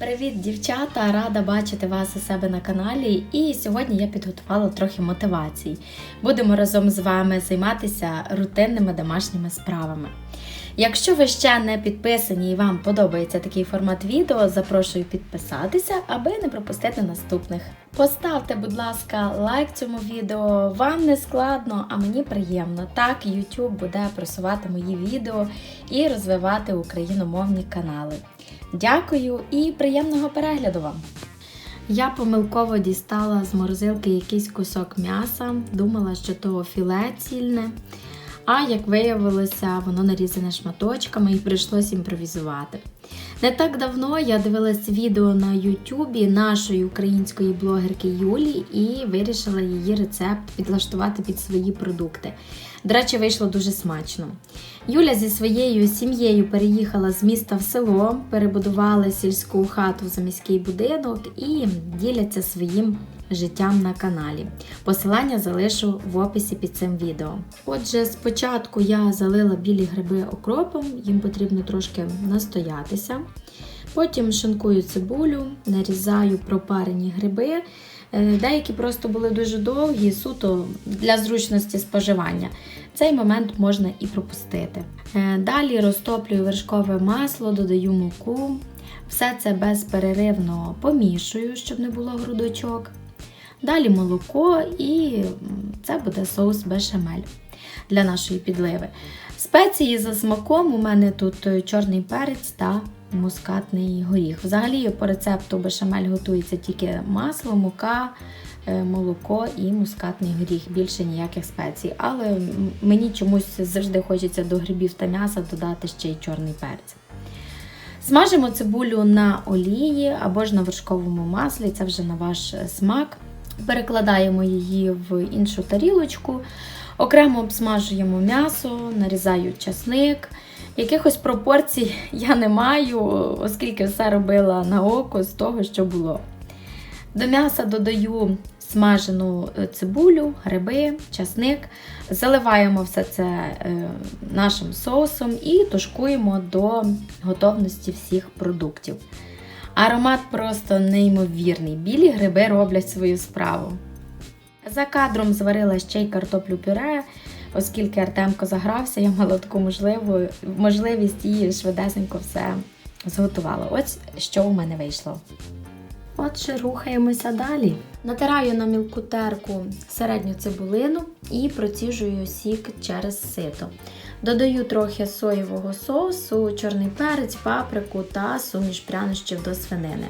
Привіт, дівчата! Рада бачити вас у себе на каналі. І сьогодні я підготувала трохи мотивацій. Будемо разом з вами займатися рутинними домашніми справами. Якщо ви ще не підписані і вам подобається такий формат відео, запрошую підписатися, аби не пропустити наступних. Поставте, будь ласка, лайк цьому відео. Вам не складно, а мені приємно. Так YouTube буде просувати мої відео і розвивати україномовні канали. Дякую і приємного перегляду вам! Я помилково дістала з морозилки якийсь кусок м'яса, думала, що то філе цільне. А як виявилося, воно нарізане шматочками і прийшлось імпровізувати. Не так давно я дивилась відео на Ютубі нашої української блогерки Юлі і вирішила її рецепт підлаштувати під свої продукти. До речі, вийшло дуже смачно. Юля зі своєю сім'єю переїхала з міста в село, перебудували сільську хату за міський будинок і діляться своїм життям на каналі. Посилання залишу в описі під цим відео. Отже, спочатку я залила білі гриби окропом, їм потрібно трошки настоятися. Потім шинкую цибулю, нарізаю пропарені гриби. Е, деякі просто були дуже довгі, суто для зручності споживання. Цей момент можна і пропустити. Е, далі розтоплюю вершкове масло, додаю муку. Все це безперервно помішую, щоб не було грудочок. Далі молоко і це буде соус бешамель для нашої підливи. Спеції за смаком у мене тут чорний перець та мускатний горіх. Взагалі, по рецепту бешамель готується тільки масло, мука, е, молоко і мускатний горіх, більше ніяких спецій. Але мені чомусь завжди хочеться до грибів та м'яса додати ще й чорний перець. Смажимо цибулю на олії або ж на вершковому маслі, це вже на ваш смак. Перекладаємо її в іншу тарілочку, окремо обсмажуємо м'ясо, нарізаю часник. Якихось пропорцій я не маю, оскільки все робила на око з того, що було. До м'яса додаю смажену е, цибулю, гриби, часник, заливаємо все це е, нашим соусом і тушкуємо до готовності всіх продуктів. Аромат просто неймовірний. Білі гриби роблять свою справу. За кадром зварила ще й картоплю пюре, оскільки Артемко загрався, я мала таку можливу, можливість і швидесенько все зготувала. Ось що у мене вийшло. Отже, рухаємося далі. Натираю на мілку терку середню цибулину і проціжую сік через сито. Додаю трохи соєвого соусу, чорний перець, паприку та суміш прянощів до свинини.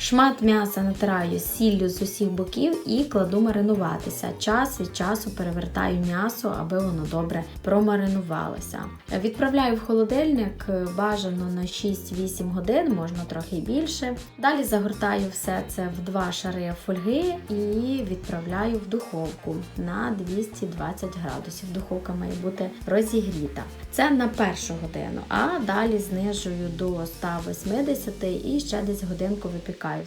Шмат м'яса натираю сіллю з усіх боків і кладу маринуватися. Час від часу перевертаю м'ясо, аби воно добре промаринувалося. Відправляю в холодильник бажано на 6-8 годин, можна трохи більше. Далі загортаю все це в два шари фольги і відправляю в духовку на 220 градусів. Духовка має бути розігріта. Це на першу годину, а далі знижую до 180 і ще десь годинку випікаю випікаю.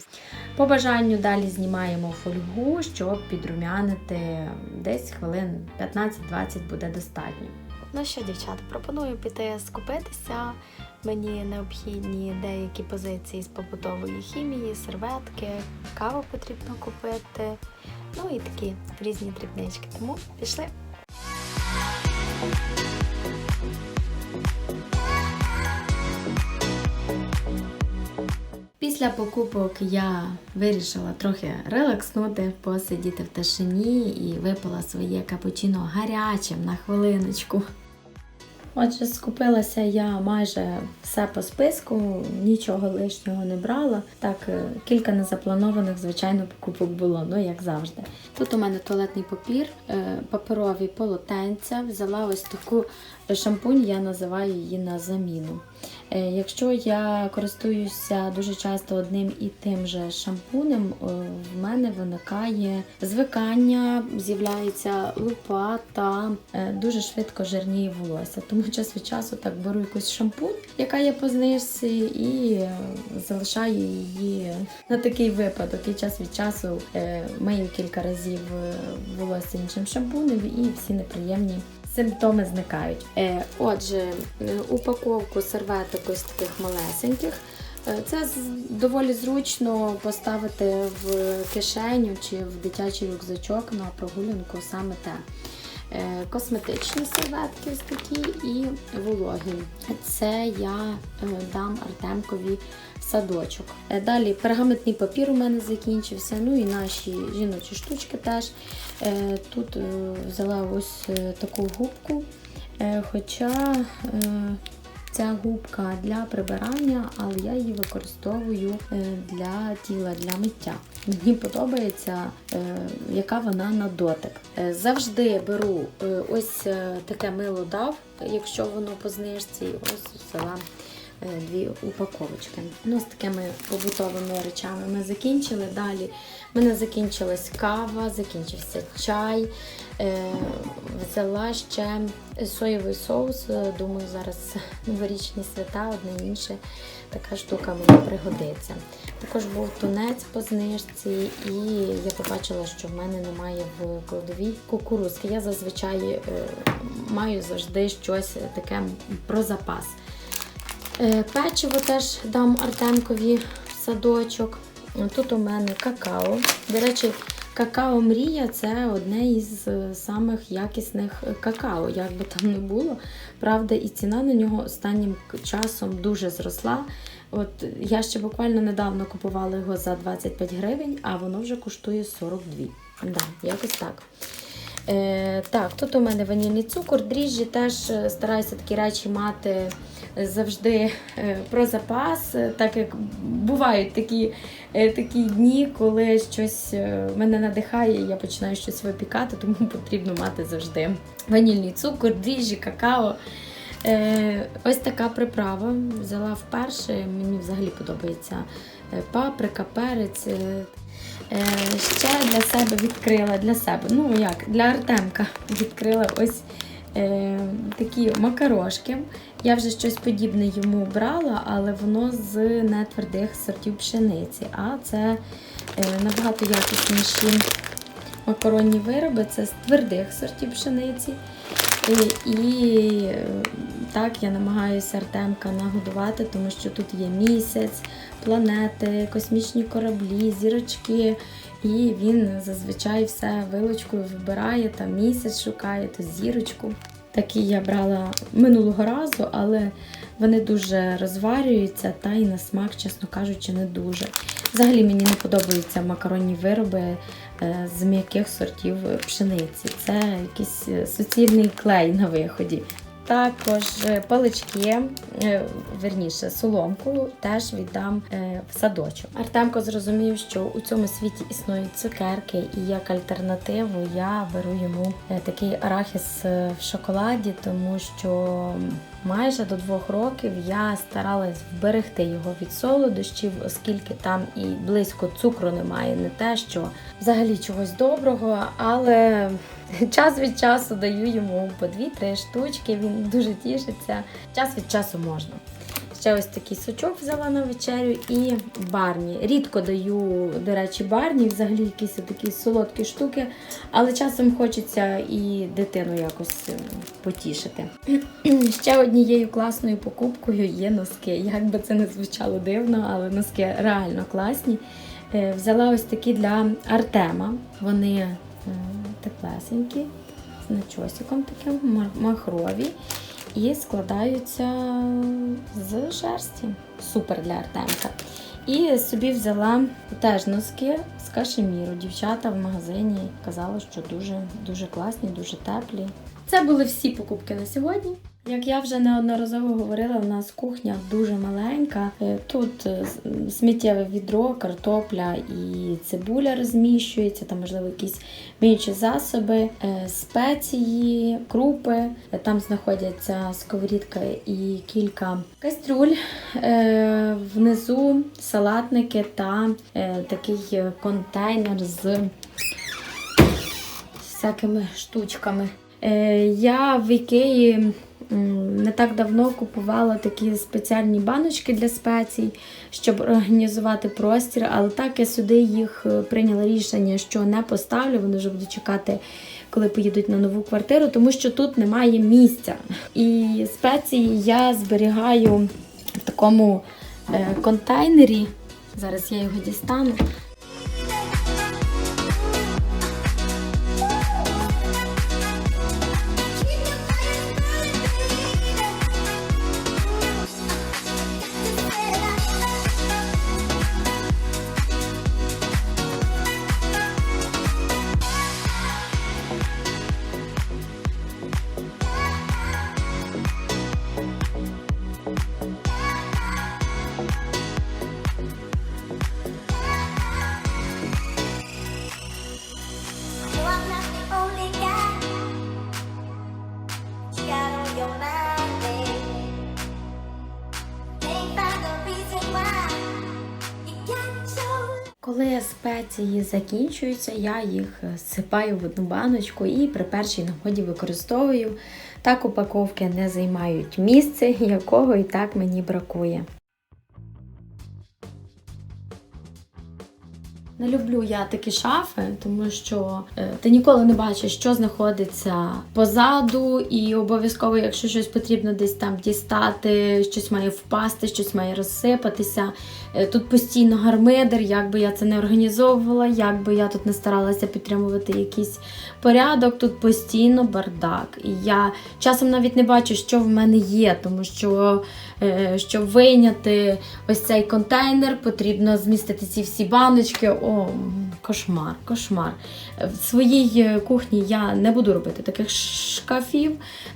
По бажанню далі знімаємо фольгу, щоб підрумянити десь хвилин 15-20 буде достатньо. Ну що, дівчата, пропоную піти скупитися. Мені необхідні деякі позиції з побутової хімії, серветки, каву потрібно купити. Ну і такі різні дрібнички. Тому пішли. Після покупок я вирішила трохи релакснути, посидіти в тишині і випила своє капучино гарячим на хвилиночку. Отже, скупилася я майже все по списку, нічого лишнього не брала. Так, е, кілька незапланованих, звичайно, покупок було, ну як завжди. Тут у мене туалетний папір, е, паперові полотенця. Взяла ось таку шампунь, я називаю її на заміну. Е, якщо я користуюся дуже часто одним і тим же шампунем, в мене виникає звикання, з'являється лупа та дуже швидко жирніє волосся. Тому час від часу так беру якусь шампунь, яка є по знижці, і залишаю її на такий випадок. І час від часу е, мию кілька разів волосся іншим шампунем, і всі неприємні симптоми зникають. Е, отже, упаковку серветок ось таких малесеньких. Е, Це доволі зручно поставити в кишеню чи в дитячий рюкзачок на прогулянку саме те. Е, Косметичні серветки ось такі і вологі. Це я е, дам Артемкові садочок. Е, Далі пергаментний папір у мене закінчився. Ну і наші жіночі штучки теж. Тут взяла ось таку губку. Хоча ця губка для прибирання, але я її використовую е, для тіла, для миття. Мені подобається, е, яка вона на дотик. Е, Завжди беру ось таке мило дав, якщо воно по знижці, ось е, дві упаковочки. Ну, з такими побутовими речами ми закінчили. Далі в мене закінчилась кава, закінчився чай. Е, Взяла ще соєвий соус. Е, Думаю, зараз новорічні свята, одне інше. Така штука мені пригодиться. Також був тунець по знижці, і я побачила, що в мене немає в кладовій кукурузки. Я зазвичай е, маю завжди щось таке про запас. Е, Печиво теж дам Артемкові в садочок. Тут у мене какао. До речі, какао Мрія це одне із е, самих якісних какао, як би там не було. Правда, і ціна на нього останнім часом дуже зросла. От я ще буквально недавно купувала його за 25 гривень, а воно вже коштує 42. Да, якось так. Е, так, тут у мене ванільний цукор, дріжджі теж е, стараюся такі речі мати завжди е, про запас, так як бувають такі, е, такі дні, коли щось е, мене надихає, і я починаю щось випікати, тому потрібно мати завжди ванільний цукор, дріжджі, какао. Ось така приправа. Взяла вперше. Мені взагалі подобається паприка, перець. Ще для себе відкрила для себе, ну як, для Артемка відкрила ось такі макарошки. Я вже щось подібне йому брала, але воно з нетвердих сортів пшениці. А це е, набагато якісніші макаронні вироби, це з твердих сортів пшениці. І, і е, так я намагаюся Артемка нагодувати, тому що тут є місяць, планети, космічні кораблі, зірочки. І він зазвичай все вилочкою вибирає, там місяць шукає, то зірочку. Такі я брала минулого разу, але вони дуже розварюються та й на смак, чесно кажучи, не дуже. Взагалі мені не подобаються макаронні вироби е, з м'яких сортів пшениці. Це якийсь е, суцільний клей на виході. Також е, палички, е, верніше, соломку теж віддам е, в садочок. Артемко зрозумів, що у цьому світі існують цукерки, і як альтернативу я беру йому такий арахіс в шоколаді, тому що майже до двох років я старалась вберегти його від солодощів, оскільки там і близько цукру немає, не те, що взагалі чогось доброго, але час від часу даю йому по дві-три штучки. Він дуже тішиться. Час від часу можна. Ще ось такий сучок взяла на вечерю і барні. Рідко даю, до речі, барні, взагалі якісь такі солодкі штуки, але часом хочеться і дитину якось е, потішити. Ще однією класною покупкою є носки. Як би це не звучало дивно, але носки реально класні. Е, Взяла ось такі для Артема. Вони е, теплесенькі, з начосиком таким, махрові. І складаються з шерсті. Супер для Артемка. І собі взяла теж носки з кашеміру. Дівчата в магазині казали, що дуже, дуже класні, дуже теплі. Це були всі покупки на сьогодні. Як я вже неодноразово говорила, у нас кухня дуже маленька. Е, Тут е, сміттєве відро, картопля і цибуля розміщується, там, можливо, якісь миючі засоби, е, спеції, крупи. Там знаходяться сковорідка і кілька кастрюль. Внизу салатники та такий контейнер з всякими штучками. Я в Ікеї не так давно купувала такі спеціальні баночки для спецій, щоб організувати простір, але так я сюди їх е, прийняла рішення, що не поставлю. Вони вже будуть чекати, коли поїдуть на нову квартиру, тому що тут немає місця. І спеції я зберігаю в такому е, контейнері. Зараз я його дістану. Спеції закінчуються, я їх е, сипаю в одну баночку і при першій нагоді використовую. Так упаковки не займають місце, якого і так мені бракує. Не люблю я такі шафи, тому що е, ти ніколи не бачиш, що знаходиться позаду, і обов'язково, якщо щось потрібно десь там дістати, щось має впасти, щось має розсипатися. Е, Тут постійно гармидер, як би я це не організовувала, як би я тут не старалася підтримувати якийсь порядок, тут постійно бардак. І я часом навіть не бачу, що в мене є, тому що щоб вийняти ось цей контейнер, потрібно змістити ці всі баночки. О, кошмар, кошмар. В своїй е, кухні я не буду робити таких шкафів.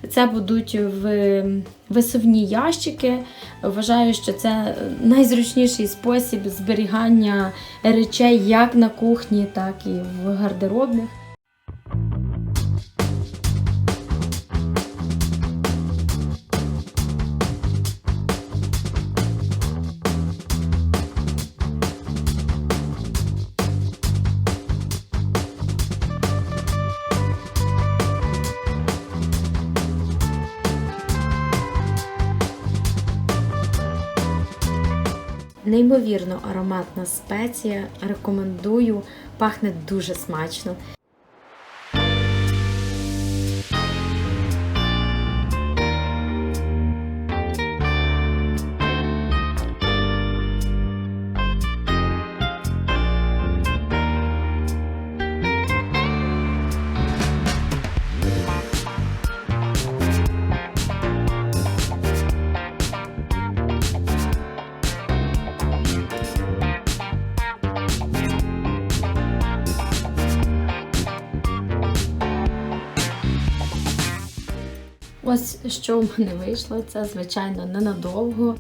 Це будуть в висувні ящики. Вважаю, що це найзручніший спосіб зберігання речей як на кухні, так і в гардеробних. Неймовірно ароматна спеція. Рекомендую, пахне дуже смачно. Що в мене вийшло. Це, звичайно, ненадовго.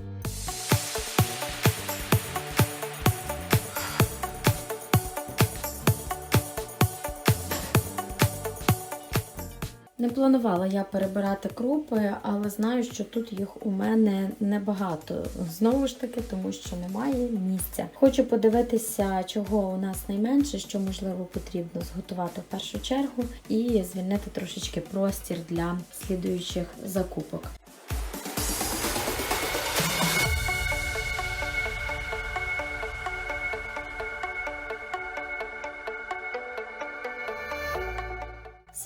Не планувала я перебирати крупи, але знаю, що тут їх у мене небагато. Знову ж таки, тому що немає місця. Хочу подивитися, чого у нас найменше, що можливо потрібно зготувати в першу чергу, і звільнити трошечки простір для слідуючих закупок.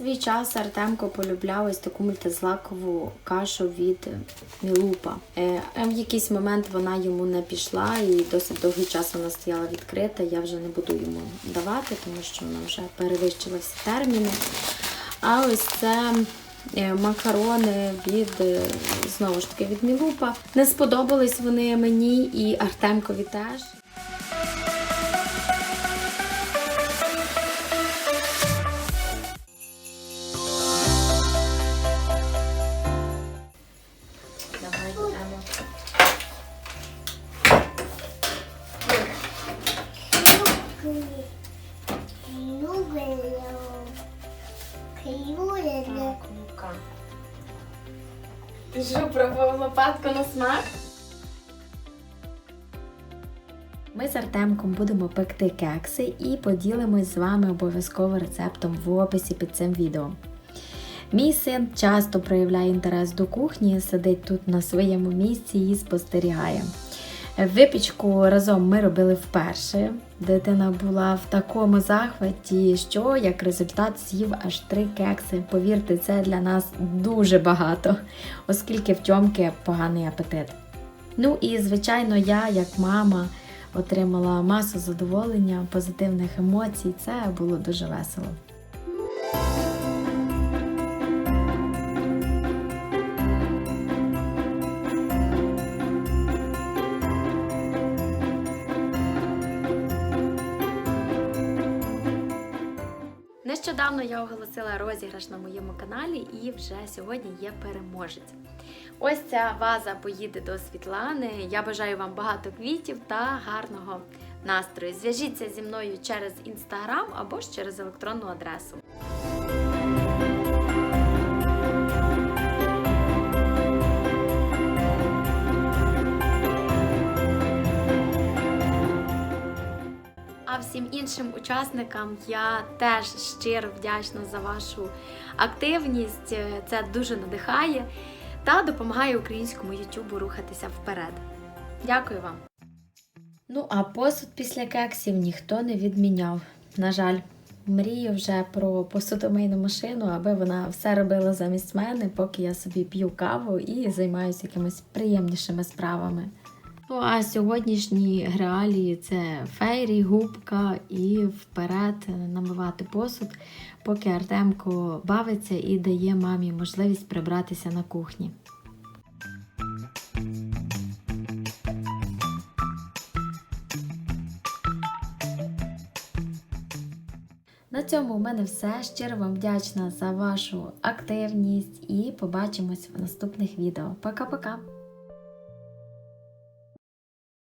Свій час Артемко полюбляв ось таку мультизлакову кашу від Мілупа. Е, в якийсь момент вона йому не пішла і досить довгий час вона стояла відкрита. Я вже не буду йому давати, тому що вона вже перевищила всі терміни. А ось це е, макарони від е, знову ж таки від Мілупа. Не сподобались вони мені і Артемкові теж. Лопатку на смак? Ми з Артемком будемо пекти кекси і поділимось з вами обов'язково рецептом в описі під цим відео. Мій син часто проявляє інтерес до кухні, сидить тут на своєму місці і спостерігає. Випічку разом ми робили вперше. Дитина була в такому захваті, що як результат з'їв аж три кекси. Повірте, це для нас дуже багато, оскільки в Тьомки поганий апетит. Ну і звичайно, я, як мама, отримала масу задоволення, позитивних емоцій. Це було дуже весело. Нещодавно я оголосила розіграш на моєму каналі і вже сьогодні є переможець. Ось ця ваза поїде до Світлани. Я бажаю вам багато квітів та гарного настрою. Зв'яжіться зі мною через інстаграм або ж через електронну адресу. Всім іншим учасникам я теж щиро вдячна за вашу активність. Це дуже надихає та допомагає українському Ютубу рухатися вперед. Дякую вам. Ну, а посуд після кексів ніхто не відміняв. На жаль, мрію вже про посудомийну машину, аби вона все робила замість мене, поки я собі п'ю каву і займаюся якимись приємнішими справами. Ну а сьогоднішні реалії це фейрі, губка і вперед намивати посуд, поки Артемко бавиться і дає мамі можливість прибратися на кухні. На цьому у мене все. Щиро вам вдячна за вашу активність і побачимось в наступних відео. Пока-пока!